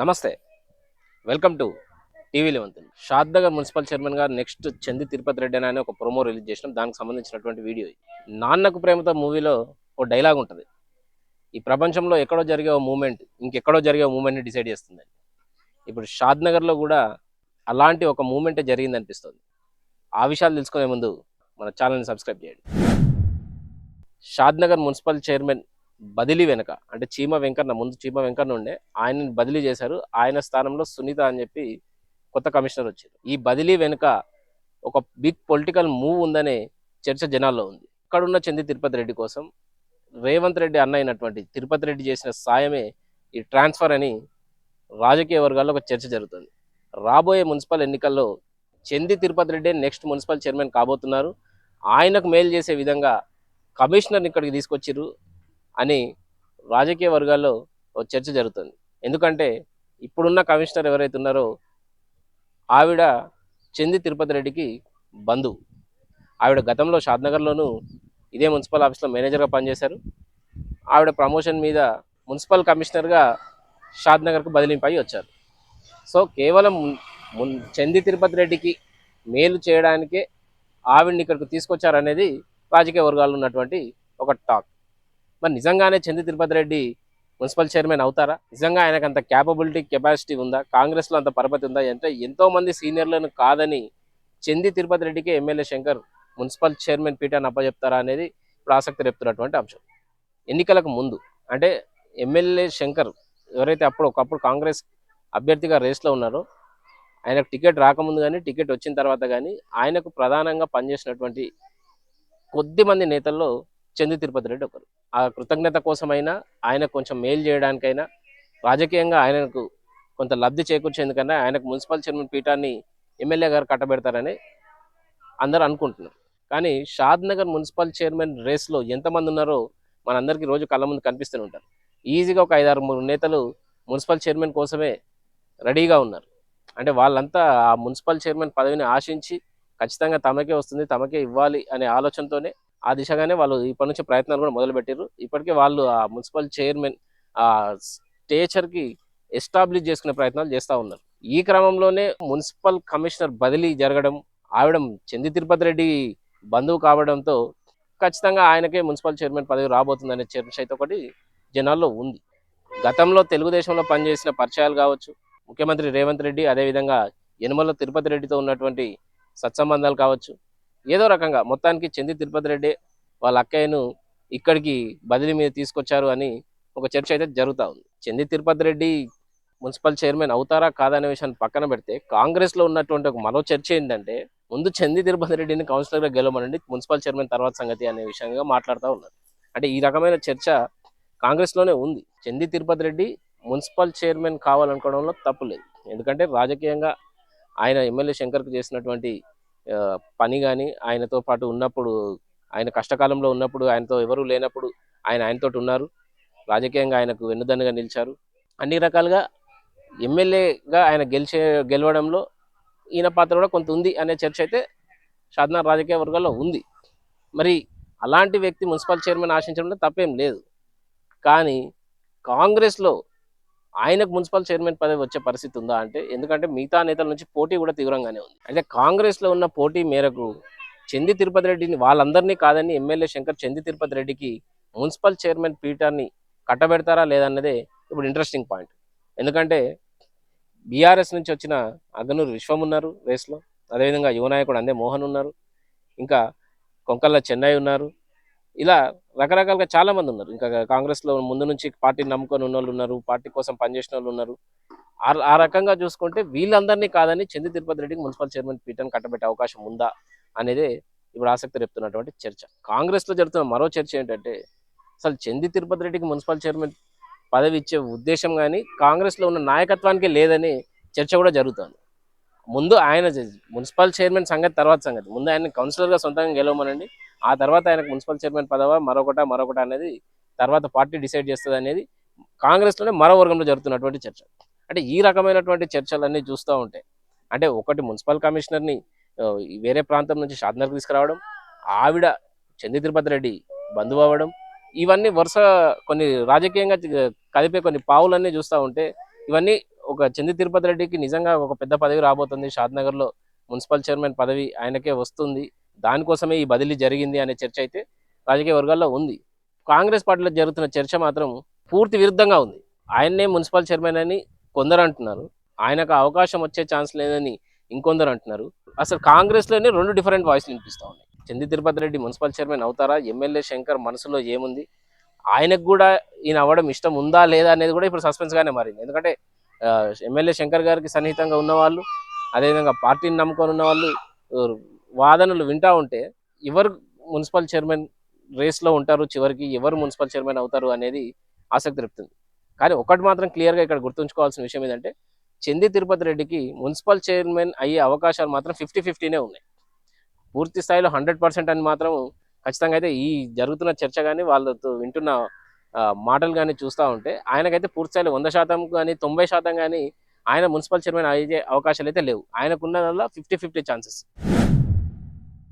నమస్తే. Welcome to TV eleven Shadnagar municipal chairman గారు next Chandi Tirupati Reddy అని ఒక ప్రోమో రిలీజ్ చేసినాం దానికి సంబంధించినటువంటి వీడియో నాన్నకు ప్రేమతో మూవీలో ఓ డైలాగ్ ఉంటుంది. ఈ ప్రపంచంలో ఎక్కడో జరిగే ఓ మూమెంట్ ఇంకెక్కడో జరిగే మూమెంట్ని డిసైడ్ చేస్తుంది. ఇప్పుడు షాద్నగర్లో కూడా అలాంటి ఒక మూమెంటే జరిగింది అనిపిస్తుంది ఆ విషయాలు తెలుసుకునే ముందు మన ఛానల్ని సబ్స్క్రైబ్ చేయండి. షాద్నగర్ మున్సిపల్ చైర్మన్ బదిలీ వెనక అంటే చీమ వెంకన్న ముందు చీమ వెంకన్న ఉండే ఆయనని బదిలీ చేశారు. ఆయన స్థానంలో సునీత అని చెప్పి కొత్త కమిషనర్ వచ్చారు. ఈ బదిలీ వెనుక ఒక బిగ్ పొలిటికల్ మూవ్ ఉందనే చర్చ జనాల్లో ఉంది. ఇక్కడున్న చంది తిరుపతి రెడ్డి కోసం రేవంత్ రెడ్డి అన్న అయినటువంటి తిరుపతి రెడ్డి చేసిన సాయమే ఈ ట్రాన్స్ఫర్ అని రాజకీయ వర్గాల్లో ఒక చర్చ జరుగుతుంది. రాబోయే మున్సిపల్ ఎన్నికల్లో Chandi Tirupathi Reddy next municipal chairman కాబోతున్నారు. ఆయనకు మేలు చేసే విధంగా కమిషనర్ని ఇక్కడికి తీసుకొచ్చారు అని రాజకీయ వర్గాల్లో ఒక చర్చ జరుగుతుంది. ఎందుకంటే ఇప్పుడున్న కమిషనర్ ఎవరైతే ఉన్నారో ఆవిడ చెంది తిరుపతి రెడ్డికి బంధువు. ఆవిడ గతంలో షాద్నగర్లోనూ ఇదే మున్సిపల్ ఆఫీస్లో మేనేజర్గా పనిచేశారు. ఆవిడ ప్రమోషన్ మీద మున్సిపల్ కమిషనర్గా షాద్నగర్కు బదిలింపై వచ్చారు. సో కేవలం మున్- మున్ చంది తిరుపతి రెడ్డికి మేలు చేయడానికే ఆవిడ్ని ఇక్కడికి తీసుకొచ్చారనేది రాజకీయ వర్గాల్లో ఉన్నటువంటి ఒక టాక్. మరి నిజంగానే చంది తిరుపతి రెడ్డి మున్సిపల్ చైర్మన్ అవుతారా? నిజంగా ఆయనకు అంత క్యాపబిలిటీ కెపాసిటీ ఉందా? కాంగ్రెస్లో అంత పరపతి ఉందా? అంటే ఎంతో మంది సీనియర్లను కాదని చంది తిరుపతి రెడ్డికి ఎమ్మెల్యే శంకర్ మున్సిపల్ చైర్మన్ పీఠాన్ని అప్పచెప్తారా అనేది ఇప్పుడు ఆసక్తి రేపుతున్నటువంటి అంశం. ఎన్నికలకు ముందు అంటే ఎమ్మెల్యే శంకర్ ఎవరైతే అప్పుడు ఒకప్పుడు కాంగ్రెస్ అభ్యర్థిగా రేస్లో ఉన్నారో ఆయనకు టికెట్ రాకముందు కానీ టికెట్ వచ్చిన తర్వాత కానీ ఆయనకు ప్రధానంగా పనిచేసినటువంటి కొద్ది మంది నేతల్లో చంది తిరుపతి రెడ్డి ఒకరు. ఆ కృతజ్ఞత కోసమైనా ఆయన కొంచెం మేలు చేయడానికైనా రాజకీయంగా ఆయనకు కొంత లబ్ధి చేకూర్చేందుకన్నా ఆయనకు మున్సిపల్ చైర్మన్ పీఠాన్ని ఎమ్మెల్యే గారు కట్టబెడతారని అందరూ అనుకుంటున్నారు. కానీ షాద్ నగర్ మున్సిపల్ చైర్మన్ రేస్లో ఎంతమంది ఉన్నారో మనందరికీ రోజు కళ్ళ ముందు కనిపిస్తూనే ఉంటారు. ఈజీగా ఒక ఐదారు మూడు నేతలు మున్సిపల్ చైర్మన్ కోసమే రెడీగా ఉన్నారు. అంటే వాళ్ళంతా ఆ మున్సిపల్ చైర్మన్ పదవిని ఆశించి ఖచ్చితంగా తమకే వస్తుంది తమకే ఇవ్వాలి అనే ఆలోచనతోనే ఆ దిశగానే వాళ్ళు ఇప్పటి నుంచి ప్రయత్నాలు కూడా మొదలుపెట్టారు ఇప్పటికే వాళ్ళు ఆ మున్సిపల్ చైర్మన్ ఆ స్టేచర్కి ఎస్టాబ్లిష్ చేసుకునే ప్రయత్నాలు చేస్తూ ఉన్నారు. ఈ క్రమంలోనే మున్సిపల్ కమిషనర్ బదిలీ జరగడం ఆవిడ చంది తిరుపతి రెడ్డి బంధువు కావడంతో ఖచ్చితంగా ఆయనకే మున్సిపల్ చైర్మన్ పదవి రాబోతుందనే చర్చ అయితే ఒకటి జనాల్లో ఉంది. గతంలో తెలుగుదేశంలో పనిచేసిన పరిచయాలు కావచ్చు ముఖ్యమంత్రి రేవంత్ రెడ్డి అదేవిధంగా యనమల తిరుపతి రెడ్డితో ఉన్నటువంటి సత్సంబంధాలు కావచ్చు ఏదో రకంగా మొత్తానికి చంది తిరుపతి రెడ్డి వాళ్ళ అక్కయ్యను ఇక్కడికి బదిలీ మీద తీసుకొచ్చారు అని ఒక చర్చ అయితే జరుగుతూ ఉంది. చంది తిరుపతి రెడ్డి మున్సిపల్ చైర్మన్ అవుతారా కాదనే విషయాన్ని పక్కన పెడితే కాంగ్రెస్లో ఉన్నటువంటి ఒక మరో చర్చ ఏంటంటే ముందు చంది తిరుపతి రెడ్డిని కౌన్సిలర్గా గెలవమనండి మున్సిపల్ చైర్మన్ తర్వాత సంగతి అనే విషయంగా మాట్లాడుతూ ఉన్నారు. అంటే ఈ రకమైన చర్చ కాంగ్రెస్లోనే ఉంది. చంది తిరుపతి రెడ్డి మున్సిపల్ చైర్మన్ కావాలనుకోవడంలో తప్పు లేదు. ఎందుకంటే రాజకీయంగా ఆయన ఎమ్మెల్యే శంకర్కు చేసినటువంటి పని కానీ ఆయనతో పాటు ఉన్నప్పుడు ఆయన కష్టకాలంలో ఉన్నప్పుడు ఆయనతో ఎవరు లేనప్పుడు ఆయన ఆయనతో ఉన్నారు. రాజకీయంగా ఆయనకు వెన్నుదన్నుగా నిలిచారు. అన్ని రకాలుగా ఎమ్మెల్యేగా ఆయన గెలిచే గెలవడంలో ఈయన పాత్ర కూడా కొంత ఉంది అనే చర్చ అయితే షాద్నా రాజకీయ వర్గాల్లో ఉంది. మరి అలాంటి వ్యక్తి మున్సిపల్ చైర్మన్ ఆశించడంలో తప్పేం లేదు. కానీ కాంగ్రెస్లో ఆయనకు మున్సిపల్ చైర్మన్ పదవి వచ్చే పరిస్థితి ఉందా అంటే ఎందుకంటే మిగతా నేతల నుంచి పోటీ కూడా తీవ్రంగానే ఉంది. అంటే కాంగ్రెస్లో ఉన్న పోటీ మేరకు చంది తిరుపతి రెడ్డిని వాళ్ళందరినీ కాదని ఎమ్మెల్యే శంకర్ చంది తిరుపతి రెడ్డికి మున్సిపల్ చైర్మన్ పీఠాన్ని కట్టబెడతారా లేదన్నదే ఇప్పుడు ఇంట్రెస్టింగ్ పాయింట్. ఎందుకంటే బీఆర్ఎస్ నుంచి వచ్చిన అగనూరు విశ్వం ఉన్నారు రేస్లో. అదేవిధంగా యువ నాయకుడు అందే మోహన్ ఉన్నారు. ఇంకా కొంకల్ల చెన్నై ఉన్నారు. ఇలా రకరకాలుగా చాలా మంది ఉన్నారు. ఇంకా కాంగ్రెస్లో ముందు నుంచి పార్టీని నమ్ముకొని ఉన్న వాళ్ళు ఉన్నారు పార్టీ కోసం పనిచేసిన వాళ్ళు ఉన్నారు. ఆ- ఆ రకంగా చూసుకుంటే వీళ్ళందరినీ కాదని చెంది తిరుపతి రెడ్డికి మున్సిపల్ చైర్మన్ పీఠాన్ని కట్టబెట్టే అవకాశం ఉందా అనేది ఇప్పుడు ఆసక్తి రేపుతున్నటువంటి చర్చ. కాంగ్రెస్లో జరుగుతున్న మరో చర్చ ఏంటంటే అసలు చంది తిరుపతి రెడ్డికి మున్సిపల్ చైర్మన్ పదవి ఇచ్చే ఉద్దేశం కానీ కాంగ్రెస్లో ఉన్న నాయకత్వానికి లేదని చర్చ కూడా జరుగుతుంది. ముందు ఆయన మున్సిపల్ చైర్మన్ సంగతి తర్వాత సంగతి. ముందు ఆయన కౌన్సిలర్గా సొంతంగా గెలవమనండి. ఆ తర్వాత ఆయనకు మున్సిపల్ చైర్మన్ పదవ మరొకట మరొకట అనేది తర్వాత పార్టీ డిసైడ్ చేస్తుంది అనేది కాంగ్రెస్లోనే మరో వర్గంలో జరుగుతున్నటువంటి చర్చ. అంటే ఈ రకమైనటువంటి చర్చలన్నీ చూస్తూ ఉంటాయి అంటే ఒకటి మున్సిపల్ కమిషనర్ని వేరే ప్రాంతం నుంచి షాద్నగర్ తీసుకురావడం ఆవిడ చంద్ర తిరుపతి రెడ్డి బంధువు అవ్వడం ఇవన్నీ వరుస కొన్ని రాజకీయంగా కలిపే కదిపే కొన్ని పావులన్నీ చూస్తూ ఉంటే ఇవన్నీ ఒక చంది తిరుపతి రెడ్డికి నిజంగా ఒక పెద్ద పదవి రాబోతుంది. షాద్నగర్లో మున్సిపల్ చైర్మన్ పదవి ఆయనకే వస్తుంది. దానికోసమే ఈ బదిలీ జరిగింది అనే చర్చ అయితే రాజకీయ వర్గాల్లో ఉంది. కాంగ్రెస్ పార్టీలో జరుగుతున్న చర్చ మాత్రం పూర్తి విరుద్ధంగా ఉంది. ఆయన్నే మున్సిపల్ చైర్మన్ అని కొందరు అంటున్నారు. ఆయనకు అవకాశం వచ్చే ఛాన్స్ లేదని ఇంకొందరు అంటున్నారు. అసలు కాంగ్రెస్లోనే రెండు డిఫరెంట్ వాయిస్లు వినిపిస్తూ ఉన్నాయి. చంది తిరుపతి రెడ్డి మున్సిపల్ చైర్మన్ అవుతారా? ఎమ్మెల్యే శంకర్ మనసులో ఏముంది? ఆయనకు కూడా ఈయన అవ్వడం ఇష్టం ఉందా లేదా అనేది కూడా ఇప్పుడు సస్పెన్స్గానే మారింది. ఎందుకంటే ఎమ్మెల్యే శంకర్ గారికి సన్నిహితంగా ఉన్నవాళ్ళు అదేవిధంగా పార్టీని నమ్ముకొని ఉన్న వాళ్ళు వాదనలు వింటా ఉంటే ఎవరు మున్సిపల్ చైర్మన్ రేస్లో ఉంటారు చివరికి ఎవరు మున్సిపల్ చైర్మన్ అవుతారు అనేది ఆసక్తి రేపుతుంది. కానీ ఒకటి మాత్రం క్లియర్గా ఇక్కడ గుర్తుంచుకోవాల్సిన విషయం ఏంటంటే చెంది తిరుపతి రెడ్డికి మున్సిపల్ చైర్మన్ అయ్యే అవకాశాలు మాత్రం ఫిఫ్టీ ఫిఫ్టీనే ఉన్నాయి. పూర్తి స్థాయిలో హండ్రెడ్ పర్సెంట్ అని మాత్రం ఖచ్చితంగా అయితే ఈ జరుగుతున్న చర్చ కానీ వాళ్ళతో వింటున్న మాటలు కానీ చూస్తూ ఉంటే ఆయనకైతే పూర్తిస్థాయిలో వంద శాతం కానీ తొంభై శాతం కానీ ఆయన మున్సిపల్ చైర్మన్ అయ్యే అవకాశాలు అయితే లేవు. ఆయనకున్నదల్లా ఫిఫ్టీ ఫిఫ్టీ ఛాన్సెస్